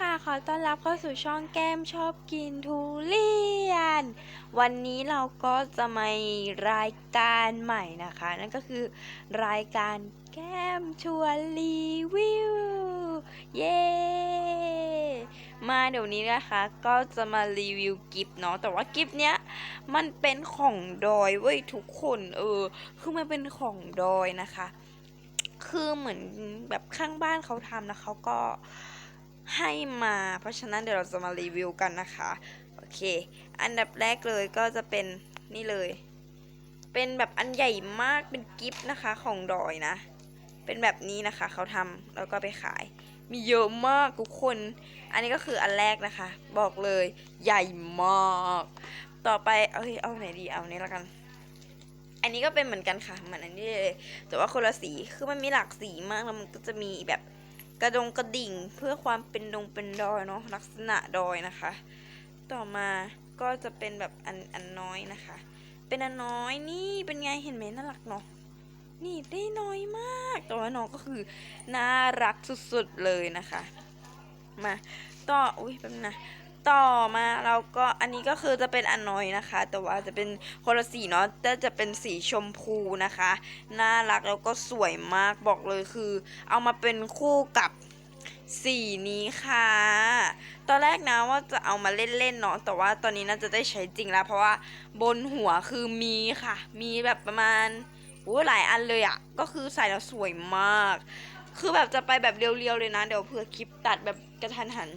ค่ะ ขอต้อนรับเข้าสู่ช่องแก้มชอบกินทุเรียน วันนี้เราก็จะมารายการใหม่นะคะ นั่นก็คือรายการแก้มชวนรีวิว เย้ มาเดี๋ยวนี้นะคะ ก็จะมารีวิวกิฟต์เนาะ แต่ว่ากิฟต์เนี้ยมันเป็นของดอยเว้ยทุกคนเออ คือมันเป็นของดอยนะคะ คือเหมือนแบบข้างบ้านเขาทำแล้วเขาก็ ให้มา เพราะฉะนั้นเดี๋ยวเราจะมารีวิวกันนะคะ โอเค อันดับแรกเลยก็จะเป็นนี่เลย เป็นแบบอันใหญ่มากเป็นกิฟต์นะคะของดอยนะ เป็นแบบนี้นะคะเขาทำแล้วก็ไปขาย มีเยอะมากทุกคน อันนี้ก็คืออันแรกนะคะ บอกเลยใหญ่มาก ต่อไปเอ้ยเอาไหนดีเอานี้แล้วกัน อันนี้ก็เป็นเหมือนกันค่ะเหมือนอันนี้เลยแต่ว่าคนละสีคือมันมีหลากสีมากแล้วมันก็จะมีแบบ กระดงกระดิ่งเพื่อความเป็นดงเป็นดอยเนาะลักษณะดอยนะคะ ต่อมาก็จะเป็นแบบอันอันน้อยนะคะ เป็นอันน้อยนี่เป็นไงเห็นไหมน่ารักเนาะนี่ได้น้อยมากแต่ว่าน้องก็คือน่ารักสุดๆเลยนะคะ มาต่ออุ้ยแป๊บนึงนะ ต่อมาเราก็อันนี้ก็คือจะเป็นอันน้อยนะคะ แต่ว่าจะเป็นคนละสีเนาะแต่จะเป็นสีชมพูนะคะ น่ารักแล้วก็สวยมากบอกเลยคือ เอามาเป็นคู่กับสีนี้ค่ะ ตอนแรกนะว่าจะเอามาเล่นๆเนาะ แต่ว่าตอนนี้น่าจะได้ใช้จริงแล้ว เพราะว่าบนหัวคือมีค่ะ มีแบบประมาณโอ้หลายอันเลยอะ่ะ ก็คือใส่แล้วสวยมาก คือแบบจะไปแบบเรียวๆเลยนะ เดี๋ยวเผื่อคลิปตัดแบบกระทันหัน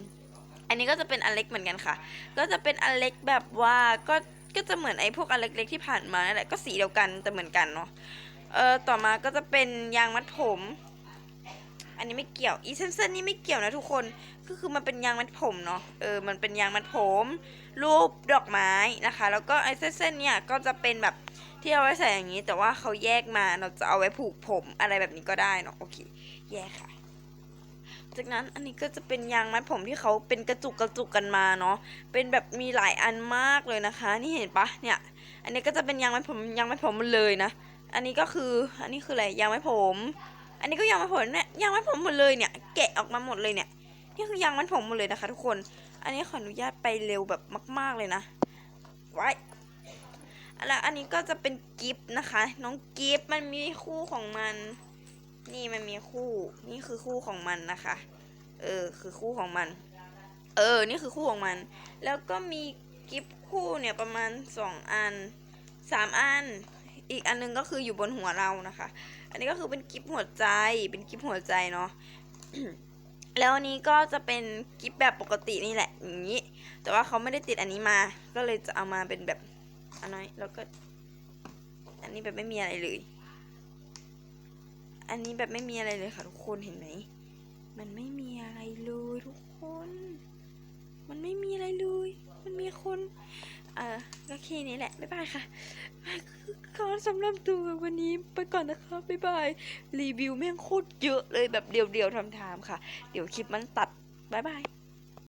อันนี้ก็จะเป็นอันเล็กเหมือนกันค่ะ ก็จะเป็นอันเล็กแบบว่าก็ก็จะเหมือนไอ้พวกอันเล็กๆที่ผ่านมานั่นแหละก็สีเดียวกันแต่เหมือนกันเนาะเออต่อมาก็จะเป็นยางมัดผม อันนี้ไม่เกี่ยวอีเซนเซนนี่ไม่เกี่ยวนะทุกคนก็คือมันเป็นยางมัดผมเนาะเออมันเป็นยางมัดผม รูปดอกไม้นะคะ แล้วก็ไอ้เส้นๆเนี่ยก็จะเป็นแบบที่เอาไว้ใส่อย่างนี้ แต่ว่าเขาแยกมาเราจะเอาไว้ผูกผมอะไรแบบนี้ก็ได้เนาะโอเคแยกค่ะ จากนั้นอันนี้ก็จะเป็นยางมัดผมที่เขาเป็นกระจุกกระจุกกันมาเนาะ เป็นแบบมีหลายอันมากเลยนะคะ นี่เห็นปะเนี่ย อันนี้ก็จะเป็นยางมัดผมยางมัดผมหมดเลยนะ อันนี้ก็คืออันนี้คืออะไรยางมัดผม อันนี้ก็ยางมัดผมเนี่ยยางมัดผมหมดเลยเนี่ย แกะออกมาหมดเลยเนี่ย นี่คือยางมัดผมหมดเลยนะคะ ทุกคน อันนี้ขออนุญาตไปเร็วแบบมาก ๆเลยนะ ไว้แล้วอันนี้ก็จะเป็นกิฟต์นะคะ น้องกิฟต์มันมีคู่ของมัน นี่มันมีคู่นี่คือคู่ของมันนะคะ เออคือคู่ของมัน เออ นี่คือคู่ของมัน แล้วก็มีกิฟคู่เนี่ยประมาณสองอันสามอัน อีกอันนึงก็คืออยู่บนหัวเรานะคะ อันนี้ก็คือเป็นกิฟหัวใจเป็นกิฟหัวใจเนาะแล้วอันนี้ก็จะเป็นกิฟแบบปกตินี่แหละอย่างนี้ แต่ว่าเขาไม่ได้ติดอันนี้มา ก็เลยจะเอามาเป็นแบบอันน้อยแล้วก็ อันนี้แบบไม่มีอะไรเลย อันนี้แบบไม่มีอะไรเลยค่ะทุกคนเห็นไหม มันไม่มีอะไรเลยทุกคน มันไม่มีอะไรเลย มันมีคน เออก็แค่นี้แหละ บ๊ายบายค่ะขอสำหรับตัววันนี้ไปก่อนนะคะบ๊ายบาย รีวิวแม่งโคตรเยอะเลยแบบเดียวๆทำๆค่ะ เดี๋ยวคลิปมันตัดบ๊ายบาย